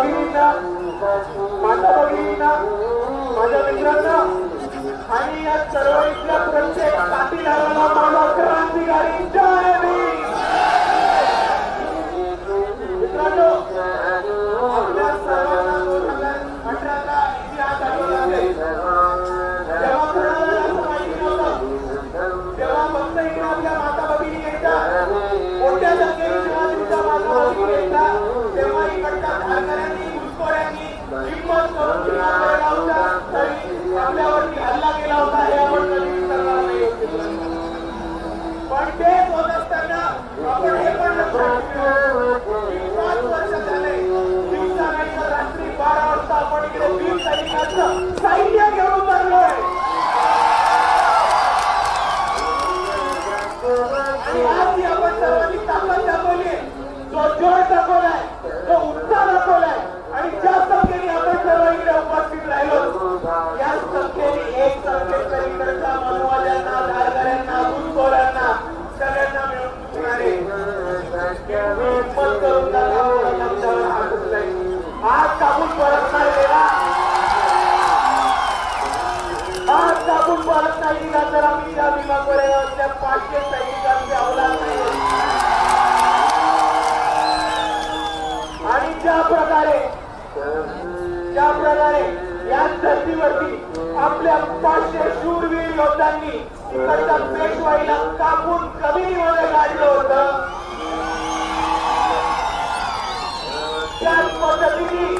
भगिनींना माझ्या भगिनींना माझ्या मित्रांना आणि या चळवळीतल्या प्रत्येक साथीदाराला माझा क्रांतिकारी आपल्यावरती हल्ला केला होता हे आपण कधी विसरणार नाही. पण ते होत असताना आपण हे पण लक्षात पाच वर्ष झाले दिवसा रात्री बारा वाजता आपण इकडे वीर सैनिकांचं सैन्य घेऊन उतरलोय. आज कापून परतणार गेला आज कापून परत नाही दिला तर आम्ही त्या विमा कोरेगावच्या पाचशे सैनिकांचे अवलाद नाही. आणि ज्या प्रकारे ज्या प्रकारे या धर्तीवरती आपल्या पाचशे शूरवीर योद्धांनी इकडच्या पेशवाईला कापून कमी मध्ये काढलं होतं त्याच पद्धतीने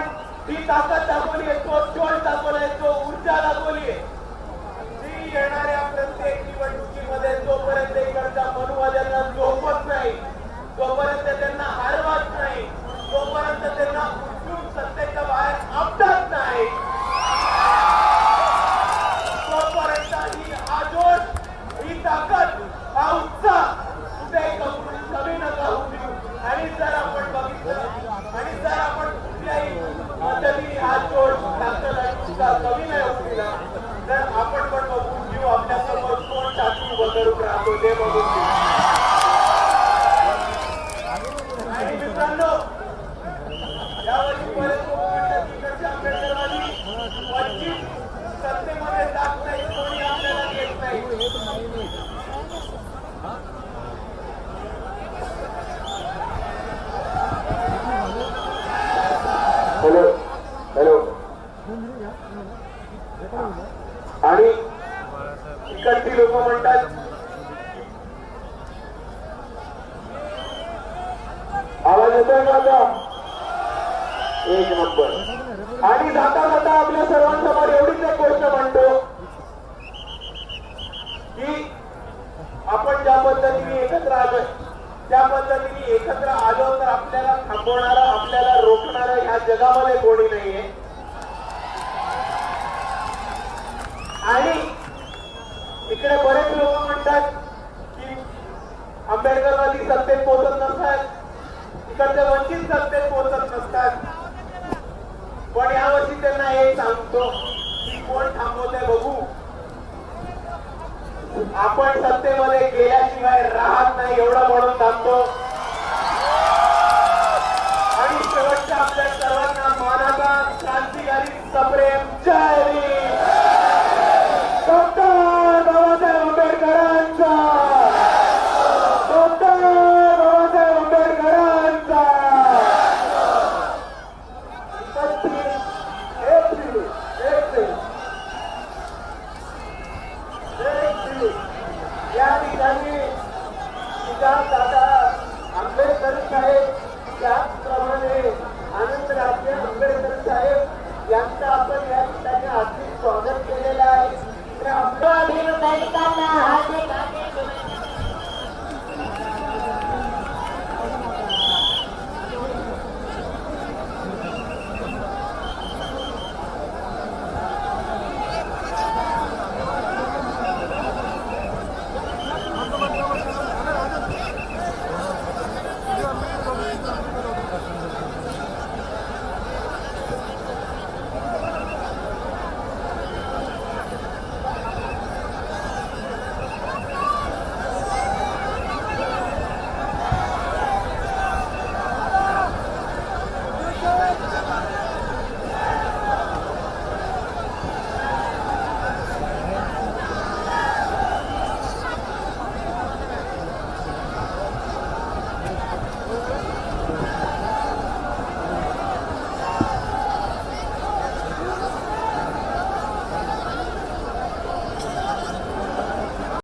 ती ताकद दाखवली आहे तो जोश दाखवलाय तो ऊर्जा दाखवली आहे. ती येणाऱ्या प्रत्येक निवडणुकीमध्ये जोपर्यंत इकडच्या मनुवाद्यांना झोपत नाही जोपर्यंत त्यांना हरवत नाही तोपर्यंत त्यांना उठून सत्तेच्या बाहेर आपटत नाही तोपर्यंत ही हा जोश ही ताकद हा उत्साह कुठे कमी कमी नका होऊ देऊ आणि जर आपण बघितलं आणि जर आपण कुठल्याही पद्धतीने हा जोश ताकद आणि उत्साह कमी नाही तर आपण पण बघून घेऊ आपल्यासमोर कोण टाकून वगैरे राहतो ते बघून घेऊ आणि मित्रांनो यावर्षी बरेच लोक म्हणतात तिकडचे आंबेडकरवादी वंचित सत्तेमध्ये जात नाही कोणी आपल्याला घेत नाही हॅलो हॅलो आणि इकडची लोक म्हणतात आवाज येतोय का आता? एक नंबर. आणि जाता जाता आपल्या सर्वांसमोर एवढीच एक गोष्ट म्हणतो की आपण ज्या पद्धतीने एकत्र आलोय त्या पद्धतीने एकत्र आलो तर आपल्याला थांबवणारा आपल्याला रोखणारा ह्या जगामध्ये कोणी नाहीये. आणि इकडे बरेच लोक म्हणतात की आंबेडकरवादी सत्तेत पोहोचत नसतात. तर ते वंचित सत्तेत पोहोचत नसतात. पण यावर्षी त्यांना हे सांगतो की कोण थांबवते बघू. आपण सत्तेमध्ये गेल्याशिवाय राहत नाही एवढं म्हणून थांबतो. आणि शेवटच्या आपल्या सर्वांना मानाचा क्रांतिकारी सप्रेम. जय